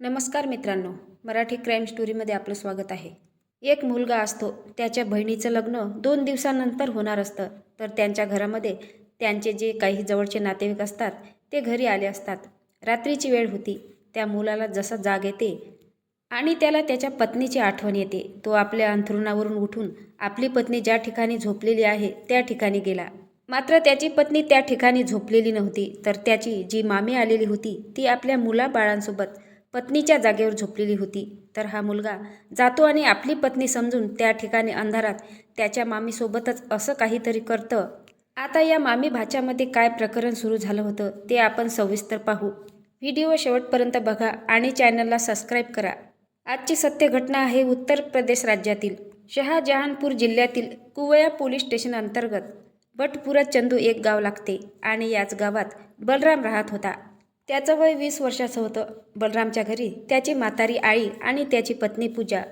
नमस्कार मित्रांनो मराठी क्राईम स्टोरीमध्ये आपलं स्वागत आहे. एक मुलगा असतो त्याच्या बहिणीचं लग्न दोन दिवसानंतर होणार असतं. तर त्यांच्या घरामध्ये त्यांचे जे काही जवळचे नातेवाईक असतात ते घरी आले असतात. रात्रीची वेळ होती त्या मुलाला जसं जाग येते आणि त्याला त्याच्या पत्नीची आठवण येते. तो आपल्या अंथरुणावरून उठून आपली पत्नी ज्या ठिकाणी झोपलेली आहे त्या ठिकाणी गेला. मात्र त्याची पत्नी त्या ठिकाणी झोपलेली नव्हती. तर त्याची जी मामी आलेली होती ती आपल्या मुलाबाळांसोबत पत्नीच्या जागेवर झोपलेली होती. तर हा मुलगा जातो आणि आपली पत्नी समजून त्या ठिकाणी अंधारात त्याच्या मामीसोबतच असं काहीतरी करतं. आता या मामी भाच्यामध्ये काय प्रकरण सुरू झालं होतं ते आपण सविस्तर पाहू. व्हिडिओ शेवटपर्यंत बघा आणि चॅनलला सबस्क्राईब करा. आजची सत्य घटना आहे उत्तर प्रदेश राज्यातील शहाजहानपूर जिल्ह्यातील कुवया पोलीस स्टेशन अंतर्गत. बटपुरा चंदू एक गाव लागते आणि याच गावात बलराम राहत होता. त्याचं वय वीस वर्षाचं होतं. बलरामच्या घरी त्याची म्हातारी आई आणि त्याची पत्नी पूजा.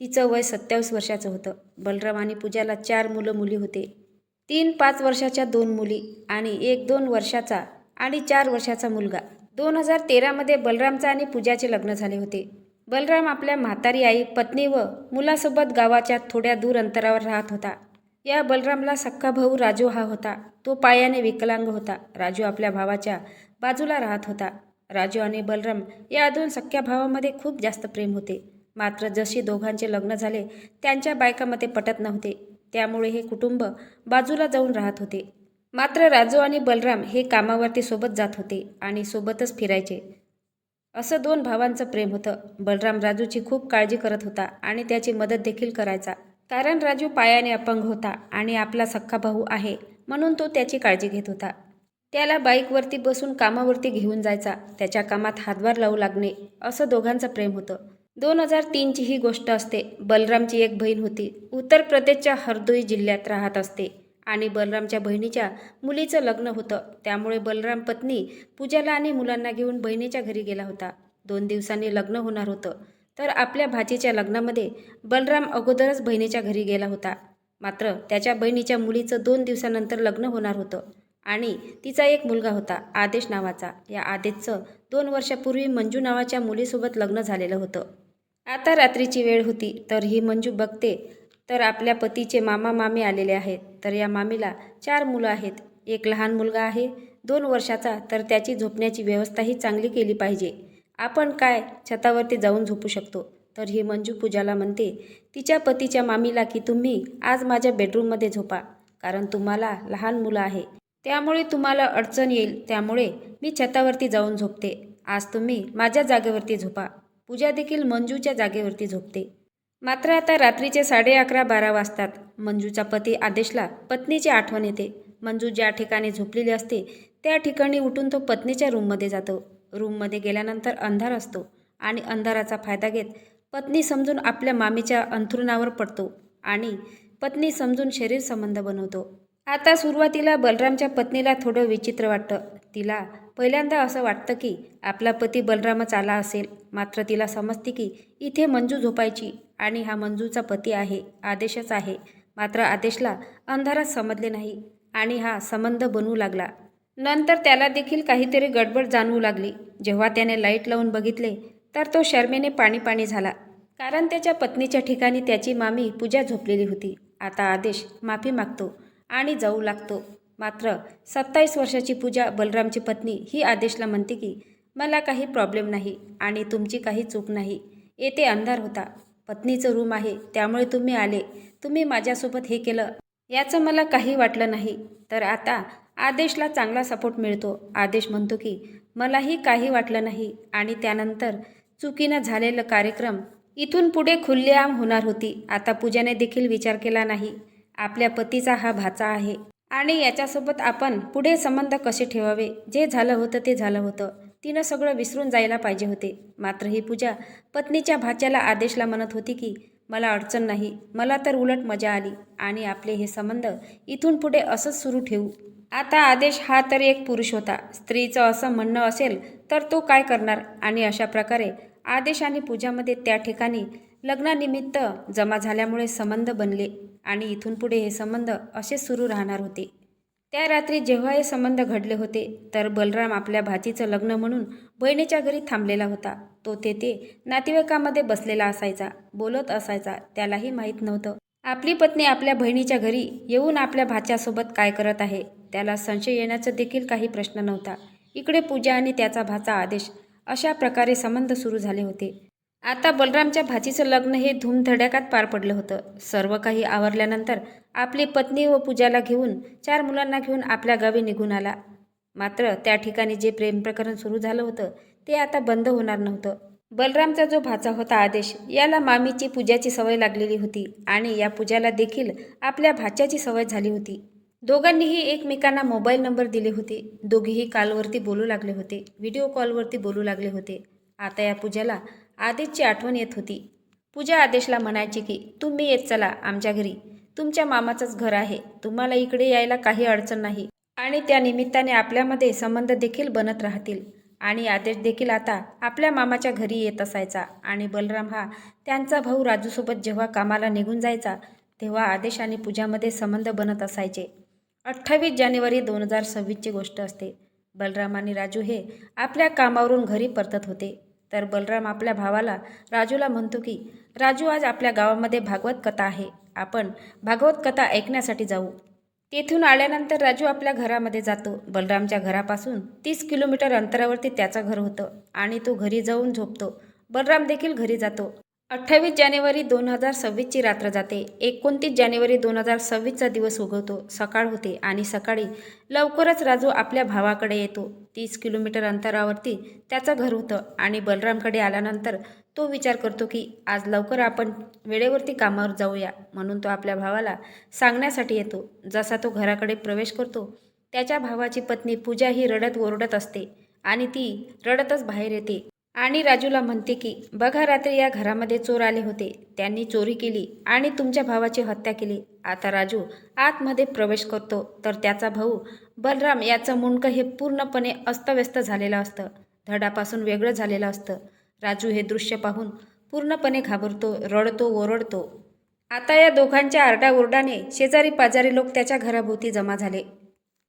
तिचं वय सत्तावीस वर्षाचं होतं. बलराम आणि पूजाला चार मुलं मुली होते. तीन पाच वर्षाच्या दोन मुली आणि एक दोन वर्षाचा आणि चार वर्षाचा मुलगा. दोन हजार तेरामध्ये बलरामचं आणि पूजाचे लग्न झाले होते. बलराम आपल्या म्हातारी आई पत्नी व मुलासोबत गावाच्या थोड्या दूर अंतरावर राहत होता. या बलरामला सख्खा भाऊ राजू हा होता. तो पायाने विकलांग होता. राजू आपल्या भावाच्या बाजूला राहत होता. राजू आणि बलराम या दोन सख्या भावामध्ये खूप जास्त प्रेम होते. मात्र जशी दोघांचे लग्न झाले त्यांच्या बायकामध्ये पटत नव्हते. त्यामुळे हे कुटुंब बाजूला जाऊन राहत होते. मात्र राजू आणि बलराम हे कामावरती सोबत जात होते आणि सोबतच फिरायचे. असं दोन भावांचं प्रेम होतं. बलराम राजूची खूप काळजी करत होता आणि त्याची मदत देखील करायचा. कारण राजू पायाने अपंग होता आणि आपला सख्खा भाऊ आहे म्हणून तो त्याची काळजी घेत होता. त्याला बाईकवरती बसून कामावरती घेऊन जायचा. त्याच्या कामात हातभार लावू लागणे असं दोघांचं प्रेम होतं. दोन हजार तीनची ही गोष्ट असते. बलरामची एक बहीण होती. उत्तर प्रदेशच्या हरदोई जिल्ह्यात राहत असते. आणि बलरामच्या बहिणीच्या मुलीचं लग्न होतं. त्यामुळे बलराम पत्नी पूजाला आणि मुलांना घेऊन बहिणीच्या घरी गेला होता. दोन दिवसांनी लग्न होणार होतं. तर आपल्या भाचीच्या लग्नामध्ये बलराम अगोदरच बहिणीच्या घरी गेला होता. मात्र त्याच्या बहिणीच्या मुलीचं दोन दिवसानंतर लग्न होणार होतं. आणि तिचा एक मुलगा होता आदेश नावाचा. या आदेशचं दोन वर्षापूर्वी मंजू नावाच्या मुलीसोबत लग्न झालेलं होतं. आता रात्रीची वेळ होती तर ही मंजू बघते तर आपल्या पतीचे मामा मामी आलेले आहेत. तर या मामीला चार मुलं आहेत. एक लहान मुलगा आहे दोन वर्षाचा तर त्याची झोपण्याची व्यवस्थाही चांगली केली पाहिजे. आपण काय छतावरती जाऊन झोपू शकतो? तर ही मंजू पूजाला म्हणते तिच्या पतीच्या मामीला की तुम्ही आज माझ्या बेडरूममध्ये झोपा कारण तुम्हाला लहान मुलं आहे. त्यामुळे तुम्हाला अडचण येईल. त्यामुळे मी छतावरती जाऊन झोपते. आज तुम्ही माझ्या जागेवरती झोपा. पूजा देखील मंजूच्या जागेवरती झोपते. मात्र आता रात्रीचे साडे अकरा बारा वाजतात. मंजूचा पती आदेशला पत्नीची आठवण येते. मंजू ज्या ठिकाणी झोपलेली असते त्या ठिकाणी उठून तो पत्नीच्या रूममध्ये जातो. रूममध्ये गेल्यानंतर अंधार असतो आणि अंधाराचा फायदा घेत पत्नी समजून आपल्या मामीच्या अंथरुणावर पडतो आणि पत्नी समजून शरीर संबंध बनवतो. आता सुरुवातीला बलरामच्या पत्नीला थोडं विचित्र वाटतं. तिला पहिल्यांदा असं वाटतं की आपला पती बलरामच आला असेल. मात्र तिला समजते की इथे मंजू झोपायची आणि हा मंजूचा पती आहे आदेशच आहे. मात्र आदेशला अंधारात समजले नाही आणि हा संबंध बनवू लागला. नंतर त्याला देखील काहीतरी गडबड जाणवू लागली. जेव्हा त्याने लाइट लावून बघितले तर तो शर्मेने पाणी पाणी झाला. कारण त्याच्या पत्नीच्या ठिकाणी त्याची मामी पूजा झोपलेली होती. आता आदेश माफी मागतो. आणि जाऊ लागतो. मात्र सत्तावीस वर्षाची पूजा बलरामची पत्नी ही आदेशला म्हणते की मला काही प्रॉब्लेम नाही आणि तुमची काही चूक नाही. येथे अंधार होता. पत्नीचं रूम आहे. त्यामुळे तुम्ही आले. तुम्ही माझ्यासोबत हे केलं. याचं मला काही वाटलं नाही. तर आता आदेशला चांगला सपोर्ट मिळतो. आदेश म्हणतो की मलाही काही वाटलं नाही आणि त्यानंतर चुकीनं झालेलं कार्यक्रम इथून पुढे खुल्लेआम होणार होती. आता पूजाने देखील विचार केला नाही. आपल्या पतीचा हा भाचा आहे. आणि याच्यासोबत आपण पुढे संबंध कसे ठेवावे? जे झालं होतं ते झालं होतं. तिनं सगळं विसरून जायला पाहिजे होते. मात्र ही पूजा पत्नीच्या भाच्याला आदेशला म्हणत होती की मला अडचण नाही. मला तर उलट मजा आली. आणि आपले हे संबंध इथून पुढे असंच सुरू ठेवू. आता आदेश हा तर एक पुरुष होता. स्त्रीचं असं म्हणणं असेल तर तो काय करणार? आणि अशा प्रकारे आदेश आणि पूजामध्ये त्या ठिकाणी लग्नानिमित्त जमा झाल्यामुळे संबंध बनले आणि इथून पुढे हे संबंध असे सुरू राहणार होते. त्या रात्री जेव्हा हे संबंध घडले होते तर बलराम आपल्या भाचीचं लग्न म्हणून बहिणीच्या घरी थांबलेला होता. तो तेथे नातेवाईकामध्ये बसलेला असायचा बोलत असायचा त्यालाही माहीत नव्हतं. आपली पत्नी आपल्या बहिणीच्या घरी येऊन आपल्या भाच्यासोबत काय करत आहे त्याला संशय येण्याचा देखील काही प्रश्न नव्हता. इकडे पूजा आणि त्याचा भाचा आदेश अशा प्रकारे संबंध सुरू झाले होते. आता बलरामच्या भाचीचं लग्न हे धूमधडाक्यात पार पडलं होतं. सर्व काही आवरल्यानंतर आपली पत्नी व पूजाला घेऊन चार मुलांना घेऊन आपल्या गावी निघून आला. मात्र त्या ठिकाणी जे प्रेम प्रकरण सुरू झालं होतं ते आता बंद होणार नव्हतं. बलरामचा जो भाचा होता आदेश याला मामीची पूजाची सवय लागलेली होती आणि या पूजाला देखील आपल्या भाच्याची सवय झाली होती. दोघांनीही एकमेकांना मोबाईल नंबर दिले होते. दोघेही कॉलवरती बोलू लागले होते. व्हिडिओ कॉलवरती बोलू लागले होते. आता या पूजाला आदेशची आठवण येत होती. पूजा आदेशला म्हणायची की तुम्ही येत चला आमच्या घरी. तुमच्या मामाचंच घर आहे. तुम्हाला इकडे यायला काही अडचण नाही. आणि त्या निमित्ताने आपल्यामध्ये संबंध देखील बनत राहतील. आणि आदेश देखील आता आपल्या मामाच्या घरी येत असायचा. आणि बलराम हा त्यांचा भाऊ राजूसोबत जेव्हा कामाला निघून जायचा तेव्हा आदेश आणि पूजामध्ये संबंध बनत असायचे. अठ्ठावीस जानेवारी दोन हजार सव्वीसची गोष्ट असते. बलराम आणि राजू हे आपल्या कामावरून घरी परतत होते. तर बलराम आपल्या भावाला राजूला म्हणतो की राजू आज आपल्या गावामध्ये भागवत कथा आहे. आपण भागवत कथा ऐकण्यासाठी जाऊ. तेथून आल्यानंतर राजू आपल्या घरामध्ये जातो. बलरामच्या घरापासून तीस किलोमीटर अंतरावरती त्याचं घर होतं आणि तो घरी जाऊन झोपतो. बलराम देखील घरी जातो. अठ्ठावीस जानेवारी दोन हजार सव्वीसची रात्र जाते. एकोणतीस जानेवारी दोन हजार सव्वीसचा दिवस उगवतो. सकाळ होते आणि सकाळी लवकरच राजू आपल्या भावाकडे येतो. तीस किलोमीटर अंतरावरती त्याचं घर होतं आणि बलरामकडे आल्यानंतर तो विचार करतो की आज लवकर आपण वेळेवरती कामावर जाऊया. म्हणून तो आपल्या भावाला सांगण्यासाठी येतो. जसा तो घराकडे प्रवेश करतो त्याच्या भावाची पत्नी पूजा ही रडत ओरडत असते आणि ती रडतच बाहेर येते. आणि राजूला म्हणते की बघा रात्री या घरामध्ये चोर आले होते. त्यांनी चोरी केली आणि तुमच्या भावाची हत्या केली. आता राजू आतमध्ये प्रवेश करतो. तर त्याचा भाऊ बलराम याचं मुंडकं हे पूर्णपणे अस्तव्यस्त झालेलं असतं. धडापासून वेगळं झालेलं असतं. राजू हे दृश्य पाहून पूर्णपणे घाबरतो रडतो ओरडतो. आता या दोघांच्या आरडाओरडाने शेजारी पाजारी लोक त्याच्या घराभोवती जमा झाले.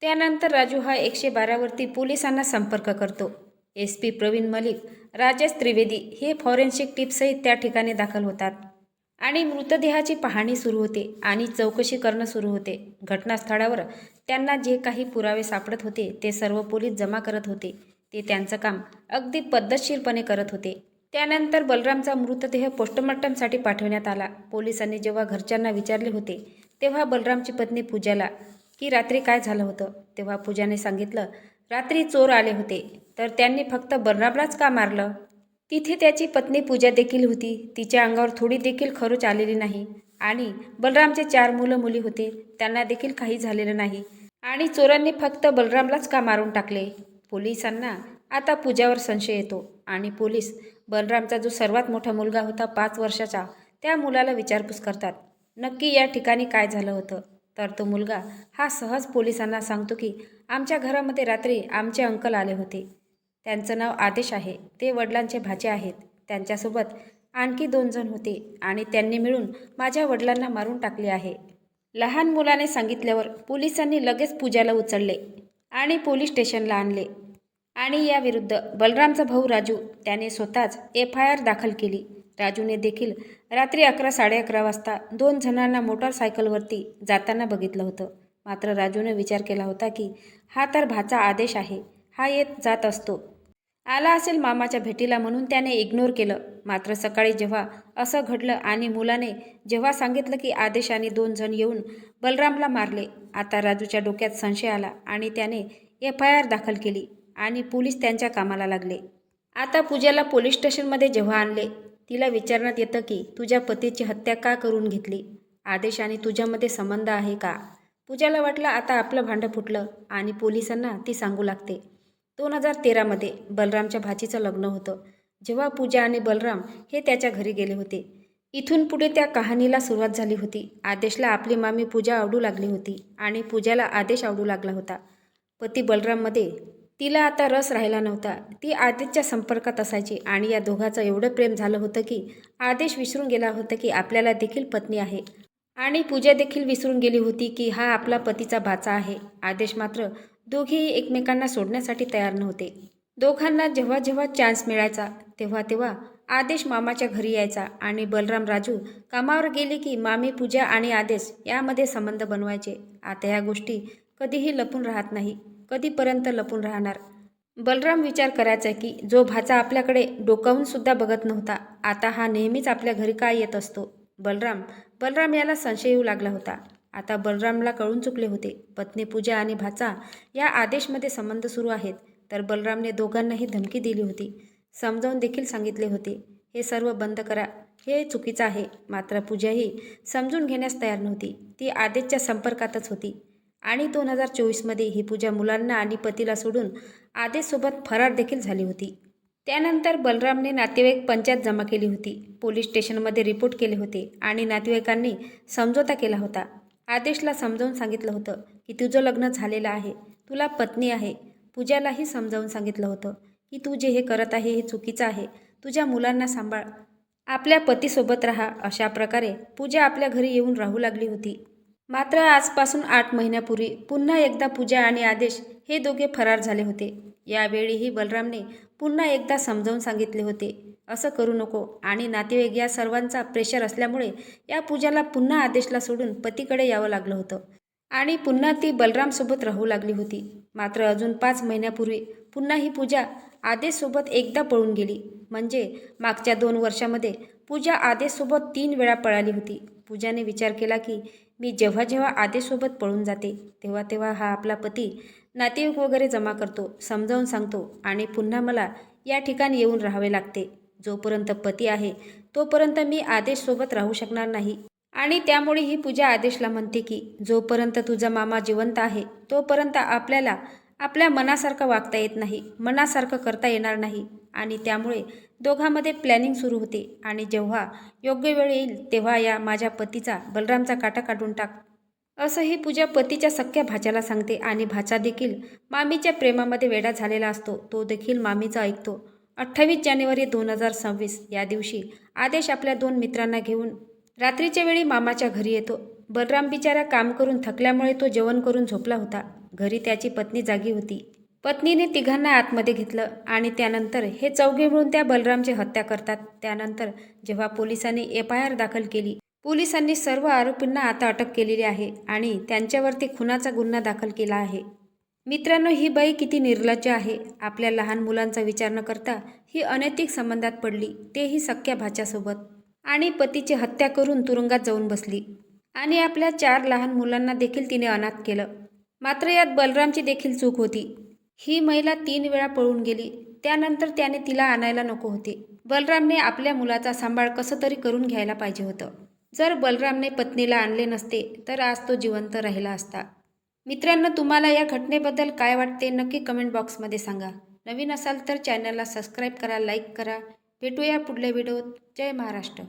त्यानंतर राजू हा एकशे बारावरती पोलिसांना संपर्क करतो. एस पी प्रवीण मलिक राजेश त्रिवेदी हे फॉरेन्सिक टीपसहित त्या ठिकाणी दाखल होतात. आणि मृतदेहाची पाहणी सुरू होते आणि चौकशी करणं सुरू होते. घटनास्थळावर त्यांना जे काही पुरावे सापडत होते ते सर्व पोलीस जमा करत होते. ते त्यांचं काम अगदी पद्धतशीरपणे करत होते. त्यानंतर बलरामचा मृतदेह पोस्टमॉर्टमसाठी पाठवण्यात आला. पोलिसांनी जेव्हा घरच्यांना विचारले होते तेव्हा बलरामची पत्नी पूजाला की रात्री काय झालं होतं? तेव्हा पूजाने सांगितलं रात्री चोर आले होते. तर त्यांनी फक्त बलरामलाच का मारलं? तिथे त्याची पत्नी पूजा देखील होती. तिच्या अंगावर थोडी देखील खरोच आलेली नाही. आणि बलरामचे चार मुलं मुली होते. त्यांना देखील काही झालेलं नाही. आणि चोरांनी फक्त बलरामलाच का मारून टाकले? पोलिसांना आता पूजावर संशय येतो. आणि पोलीस बलरामचा जो सर्वात मोठा मुलगा होता पाच वर्षाचा त्या मुलाला विचारपूस करतात. नक्की या ठिकाणी काय झालं होतं? तर तो मुलगा हा सहज पोलिसांना सांगतो की आमच्या घरामध्ये रात्री आमचे अंकल आले होते. त्यांचं नाव आदेश आहे. ते वडिलांचे भाचे आहेत. त्यांच्यासोबत आणखी दोन जण होते आणि त्यांनी मिळून माझ्या वडिलांना मारून टाकले आहे. लहान मुलाने सांगितल्यावर पोलिसांनी लगेच पूजाला उचलले आणि पोलीस स्टेशनला आणले. आणि याविरुद्ध बलरामचा भाऊ राजू त्याने स्वतःच एफ आय आर दाखल केली. राजूने देखील रात्री अकरा साडे अकरा वाजता दोन जणांना मोटारसायकलवरती जाताना बघितलं होतं. मात्र राजूने विचार केला होता की हा तर भाचा आदेश आहे. हा येत जात असतो. आला असेल मामाच्या भेटीला म्हणून त्याने इग्नोर केलं. मात्र सकाळी जेव्हा असं घडलं आणि मुलाने जेव्हा सांगितलं की आदेश आणि दोन जण येऊन बलरामला मारले आता राजूच्या डोक्यात संशय आला आणि त्याने एफ आय आर दाखल केली आणि पोलीस त्यांच्या कामाला लागले. आता पूजाला पोलीस स्टेशनमध्ये जेव्हा आणले तिला विचारण्यात येतं की तुझ्या पतीची हत्या का करून घेतली? आदेश आणि तुझ्यामध्ये संबंध आहे का? पूजाला वाटलं आता आपलं भांडं फुटलं आणि पोलिसांना ती सांगू लागते. दोन हजार तेरामध्ये बलरामच्या भाचीचं लग्न होतं. जेव्हा पूजा आणि बलराम हे त्याच्या घरी गेले होते. इथून पुढे त्या कहाणीला सुरुवात झाली होती. आदेशला आपली मामी पूजा आवडू लागली होती आणि पूजाला आदेश आवडू लागला होता. पती बलराममध्ये तिला आता रस राहिला नव्हता. ती आदेशच्या संपर्कात असायची आणि या दोघाचं एवढं प्रेम झालं होतं की आदेश विसरून गेला होता की आपल्याला देखील पत्नी आहे. आणि पूजा देखील विसरून गेली होती की हा आपला पतीचा भाचा आहे. आदेश मात्र दोघेही एकमेकांना सोडण्यासाठी तयार नव्हते. दोघांना जेव्हा जेव्हा चान्स मिळायचा तेव्हा तेव्हा आदेश मामाच्या घरी यायचा आणि बलराम राजू कामावर गेले की मामी पूजा आणि आदेश यामध्ये संबंध बनवायचे. आता या गोष्टी कधीही लपून राहत नाही. कधीपर्यंत लपून राहणार? बलराम विचार करायचा की जो भाचा आपल्याकडे डोकावूनसुद्धा बघत नव्हता आता हा नेहमीच आपल्या घरी काय येत असतो? बलराम बलराम याला संशय येऊ लागला होता. आता बलरामला कळून चुकले होते. पत्नी पूजा आणि भाचा या आदेशमध्ये संबंध सुरू आहेत तर बलरामने दोघांनाही धमकी दिली होती. समजावून देखील सांगितले होते. हे सर्व बंद करा. हे चुकीचं आहे. मात्र पूजाही समजून घेण्यास तयार नव्हती. ती आदेशच्या संपर्कातच होती. आणि दोन हजार चोवीसमध्ये ही पूजा मुलांना आणि पतीला सोडून आदेशसोबत फरार देखील झाली होती. त्यानंतर बलरामने नातेवाईक पंचायत जमा केली होती. पोलीस स्टेशनमध्ये रिपोर्ट केले होते आणि नातेवाईकांनी समझोता केला होता. आदेशला समजावून सांगितलं होतं की तुझं लग्न झालेलं आहे. तुला पत्नी आहे. पूजालाही समजावून सांगितलं होतं की तू जे हे करत आहे हे चुकीचं आहे. तुझ्या मुलांना सांभाळ. आपल्या पतीसोबत राहा अशा प्रकारे पूजा आपल्या घरी येऊन राहू लागली होती. मात्र आजपासून आठ महिन्यापूर्वी पुन्हा एकदा पूजा आणि आदेश हे दोघे फरार झाले होते. यावेळीही बलरामने पुन्हा एकदा समजावून सांगितले होते. असं करू नको आणि नातेवाईक या सर्वांचा प्रेशर असल्यामुळे या पूजाला पुन्हा आदेशला सोडून पतीकडे यावं लागलं होतं. आणि पुन्हा ती बलरामसोबत राहू लागली होती. मात्र अजून पाच महिन्यापूर्वी पुन्हा ही पूजा आदेशसोबत एकदा पळून गेली. म्हणजे मागच्या दोन वर्षामध्ये पूजा आदेशसोबत तीन वेळा पळाली होती. पूजाने विचार केला की मी जेव्हा जेव्हा आदेशसोबत पळून जाते तेव्हा तेव्हा हा आपला पती नातेवाईक वगैरे जमा करतो समजावून सांगतो आणि पुन्हा मला या ठिकाणी येऊन राहावे लागते. जोपर्यंत पती आहे तोपर्यंत मी आदेशसोबत राहू शकणार नाही. आणि त्यामुळे ही पूजा आदेशला म्हणते की जोपर्यंत तुझा मामा जिवंत आहे तोपर्यंत आपल्याला आपल्या मनासारखं वागता येत नाही मनासारखं करता येणार नाही. आणि त्यामुळे दोघांमध्ये प्लॅनिंग सुरू होते. आणि जेव्हा योग्य वेळ येईल तेव्हा या माझ्या पतीचा बलरामचा काटा काढून टाक. असं ही पूजा पतीच्या सख्या भाच्याला सांगते आणि भाचा देखील मामीच्या प्रेमामध्ये वेडा झालेला असतो. तो देखील मामीचा ऐकतो. अठ्ठावीस जानेवारी दोन हजार सव्वीस या दिवशी आदेश आपल्या दोन मित्रांना घेऊन रात्रीच्या वेळी मामाच्या घरी येतो. बलराम बिचारा काम करून थकल्यामुळे तो जेवण करून झोपला होता. घरी त्याची पत्नी जागी होती. पत्नीने तिघांना आतमध्ये घेतलं आणि त्यानंतर हे चौघे मिळून त्या बलरामची हत्या करतात. त्यानंतर जेव्हा पोलिसांनी एफ आय आर दाखल केली पोलिसांनी सर्व आरोपींना आता अटक केलेली आहे आणि त्यांच्यावरती खुनाचा गुन्हा दाखल केला आहे. मित्रांनो ही बाई किती निर्लज्ज आहे. आपल्या लहान मुलांचा विचार न करता ही अनैतिक संबंधात पडली तेही सख्या भाच्यासोबत. आणि पतीची हत्या करून तुरुंगात जाऊन बसली. आणि आपल्या चार लहान मुलांना देखील तिने अनाथ केलं. मात्र यात बलरामची देखील चूक होती. ही महिला तीन वेळा पळून गेली. त्यानंतर त्याने तिला आणायला नको होते. बलरामने आपल्या मुलाचा सांभाळ कसं तरी करून घ्यायला पाहिजे होतं. जर बलरामने पत्नीला आणले नसते तर आज तो जिवंत राहिला असता. मित्रांनो तुम्हाला या घटनेबद्दल काय वाटते नक्की कमेंट बॉक्समध्ये सांगा. नवीन असाल तर चॅनलला सबस्क्राईब करा लाईक करा. भेटूया पुढल्या व्हिडिओत जय महाराष्ट्र.